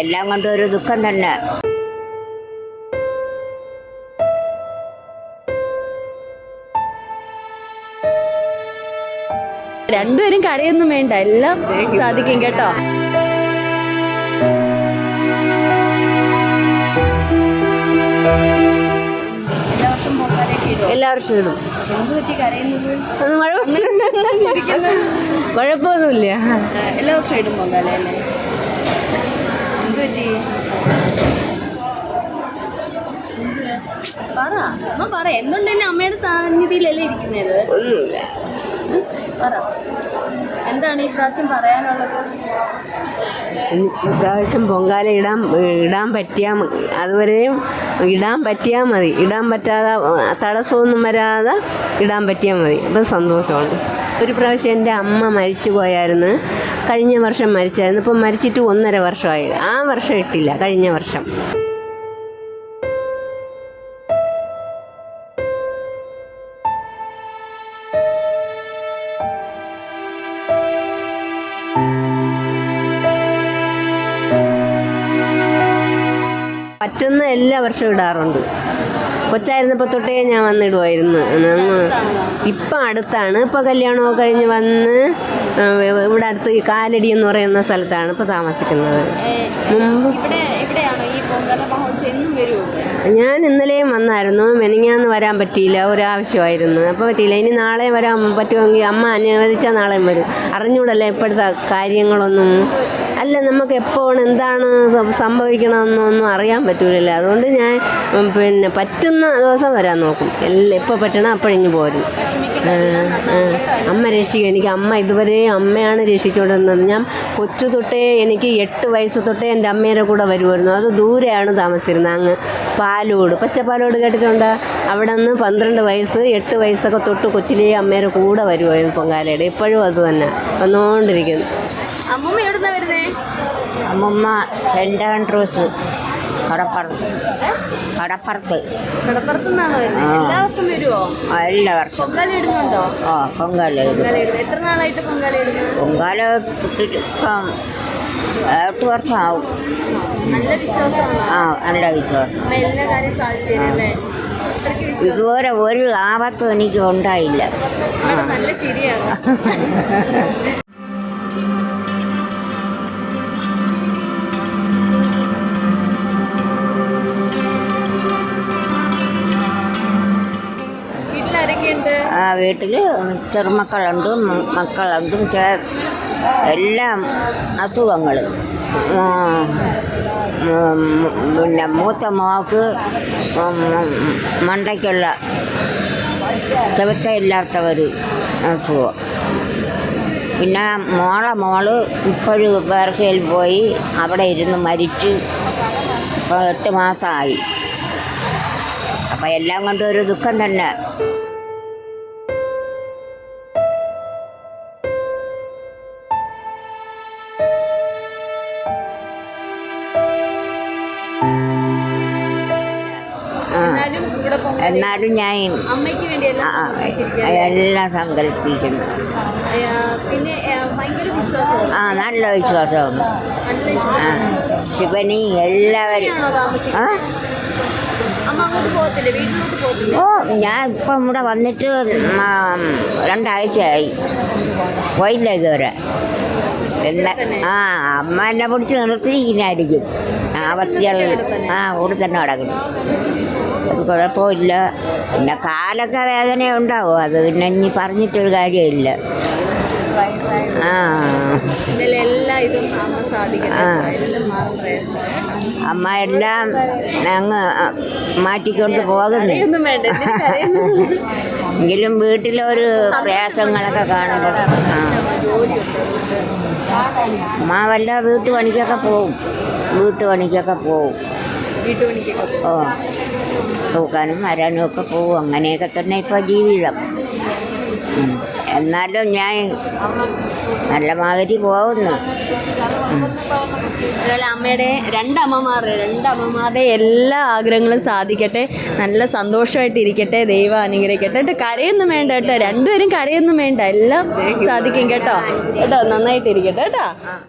എല്ലാം കൊണ്ടും ഒരു ദുഃഖം തന്നെ. രണ്ടുപേരും കരയൊന്നും വേണ്ട എല്ലാം സാധിക്കും കേട്ടോ. എല്ലാ വർഷവും ഇടും. കുഴപ്പമൊന്നുമില്ല എല്ലാ വർഷവും ഇടും പൊങ്കാല എന്ത് പറ്റി പറ അമ്മ പറ എന്തുണ്ടെങ്കിലും അമ്മയുടെ സാന്നിധ്യത്തിലല്ലേ ഇരിക്കുന്നത്? ഒന്നുമില്ല. പറ. എന്താണ് ഈ പ്രാവശ്യം പറയാനുള്ളത്? ഇപ്രാവശ്യം പൊങ്കാല ഇടാൻ ഇടാൻ പറ്റിയാൽ അതുവരെയും ഇടാൻ പറ്റിയാൽ മതി. ഇടാൻ പറ്റാതെ തടസ്സമൊന്നും വരാതെ ഇടാൻ പറ്റിയാൽ മതി. അപ്പം സന്തോഷമാണ്. ഒരു പ്രാവശ്യം എന്റെ അമ്മ മരിച്ചു പോയായിരുന്നു. കഴിഞ്ഞ വർഷം മരിച്ചായിരുന്നു. ഇപ്പം മരിച്ചിട്ട് ഒന്നര വർഷമായി. ആ വർഷം ഇട്ടില്ല. കഴിഞ്ഞ വർഷം. പറ്റുന്ന എല്ലാ വർഷവും ഇടാറുണ്ട്. കൊച്ചായിരുന്നപ്പോൾ തൊട്ടേ ഞാൻ വന്നിടുമായിരുന്നു ഇപ്പം അടുത്താണ്. ഇപ്പോൾ കല്യാണമൊക്കെ കഴിഞ്ഞ് വന്ന് ഇവിടെ അടുത്ത് ഈ കാലടി എന്ന് പറയുന്ന സ്ഥലത്താണ് ഇപ്പോൾ താമസിക്കുന്നത്. മുമ്പ് ഞാൻ ഇന്നലെയും വന്നായിരുന്നു. മെനിങ്ങാന്ന് വരാൻ പറ്റിയില്ല. ഒരാവശ്യമായിരുന്നു അപ്പോൾ പറ്റിയില്ല. ഇനി നാളെ വരാൻ പറ്റുമെങ്കിൽ അമ്മ അനുവദിച്ചാൽ നാളെയും വരും. അറിഞ്ഞൂടല്ലേ ഇപ്പോഴത്തെ കാര്യങ്ങളൊന്നും? അല്ല നമുക്ക് എപ്പോഴാണ് എന്താണ് സംഭവിക്കണമെന്നൊന്നും അറിയാൻ പറ്റൂലല്ലോ. അതുകൊണ്ട് ഞാൻ പിന്നെ പറ്റുന്ന ദിവസം വരാൻ നോക്കും. എല്ലാം എപ്പോൾ പറ്റണം അപ്പോഴിഞ്ഞ് പോരും. അമ്മ രക്ഷിക്കും. എനിക്ക് അമ്മ ഇതുവരെ അമ്മയാണ് രക്ഷിച്ചുകൊണ്ടിരുന്നത്. ഞാൻ കൊച്ചു തൊട്ടേ എനിക്ക് എട്ട് വയസ്സ് തൊട്ടേ എന്റെ അമ്മയുടെ കൂടെ വരുമായിരുന്നു. അത് ദൂരെയാണ് താമസിച്ചിരുന്നത്. അങ്ങ് പാലോട്. പച്ചപ്പാലോട് കേട്ടിട്ടുണ്ട്? അവിടെ നിന്ന് പന്ത്രണ്ട് വയസ്സ് എട്ട് വയസ്സൊക്കെ തൊട്ട് കൊച്ചിലേ അമ്മയുടെ കൂടെ വരുമായിരുന്നു പൊങ്കാലയുടെ. ഇപ്പോഴും അത് തന്നെ. വന്നുകൊണ്ടിരിക്കുന്നു അമ്മൂമ്മ എവിടുന്ന വരുന്നേ? അമ്മമ്മ ആൻഡ്രൂസ് കടപ്പുറത്ത്. കടപ്പുറത്ത്. കടപ്പുറത്ത് നിന്നാണോ വരുന്നത് എല്ലാ വർഷം വരുമോ എല്ലാവർക്കും പൊങ്കാല ഇടുന്നുണ്ടോ? ആ പൊങ്കാല പൊങ്കാല ഇടുന്നത് എത്ര നാളായിട്ട് പൊങ്കാല ഇടുന്നത് പൊങ്കാല ഇട്ടിട്ട് ഇപ്പം എട്ട് നല്ല വിശ്വാസമാണ്. ആ നല്ല വിശ്വാസം. ഇതുപോലെ ഒരു ആപത്തും എനിക്ക് ഉണ്ടായില്ല. നല്ല ചിരിയാണ്. ആ. വീട്ടിൽ ചെറുമക്കളുണ്ട് മക്കളുണ്ട് ചെ- എല്ലാം അസുഖങ്ങൾ. പിന്നെ മൂത്ത മോക്ക് മണ്ടയ്ക്കുള്ള ചെവിട്ടയില്ലാത്ത അസുഖം. പിന്നെ മോളെ മോൾ ഇപ്പോഴും വേർക്കയിൽ പോയി അവിടെ ഇരുന്ന് മരിച്ച് ഇപ്പോൾ എട്ട് മാസമായി അപ്പോൾ എല്ലാം കൊണ്ടും ഒരു ദുഃഖം തന്നെ. എന്നാലും ഞാൻ എല്ലാം. സങ്കല്പിക്കുന്നു. ആ, നല്ല വിശ്വാസമാണ് ശിവനി എല്ലാവരും ആ? ഓ ഞാൻ ഇപ്പം ഇവിടെ വന്നിട്ട് രണ്ടാഴ്ചയായി. പോയില്ല ഇതുവരെ. എല്ലാ ആ അമ്മ എന്നെ പിടിച്ച് നിർത്തിയിരിക്കുന്നതായിരിക്കും ആ വത്തികൾ ആ ഇവിടെ തന്നെ കിടക്കുന്നു. അത് കുഴപ്പമില്ല പിന്നെ കാലൊക്കെ വേദന ഉണ്ടാവും അത് പിന്നെ ഇനി പറഞ്ഞിട്ടൊരു കാര്യമില്ല. ആ. ഇതും അമ്മ ഞങ്ങൾ അമ്മ എല്ലാം അങ്ങ് മാറ്റിക്കൊണ്ട് പോകുന്നു എങ്കിലും വീട്ടിലൊരു പ്രയാസങ്ങളൊക്കെ കാണുമ്പോൾ അമ്മ വല്ല വീട്ടുപണിക്കൊക്കെ പോവും. വീട്ടുപണിക്കൊക്കെ പോവും. ഓ. തൂക്കാനും വരാനും ഒക്കെ പോവും. അങ്ങനെയൊക്കെ തന്നെ ഇപ്പോൾ ജീവിതം. എന്നാലും ഞാൻ നല്ല മാതിരി പോകുന്നു. അതുപോലെ അമ്മയുടെ രണ്ടമ്മമാരുടെ രണ്ടമ്മമാരുടെ എല്ലാ ആഗ്രഹങ്ങളും സാധിക്കട്ടെ. നല്ല സന്തോഷമായിട്ട് ഇരിക്കട്ടെ ദൈവം അനുഗ്രഹിക്കട്ടെ. കേട്ടോ കരയൊന്നും വേണ്ട കേട്ടോ. രണ്ടുപേരും കരയൊന്നും വേണ്ട. എല്ലാം സാധിക്കും കേട്ടോ. കേട്ടോ നന്നായിട്ട് ഇരിക്കട്ടെ കേട്ടോ.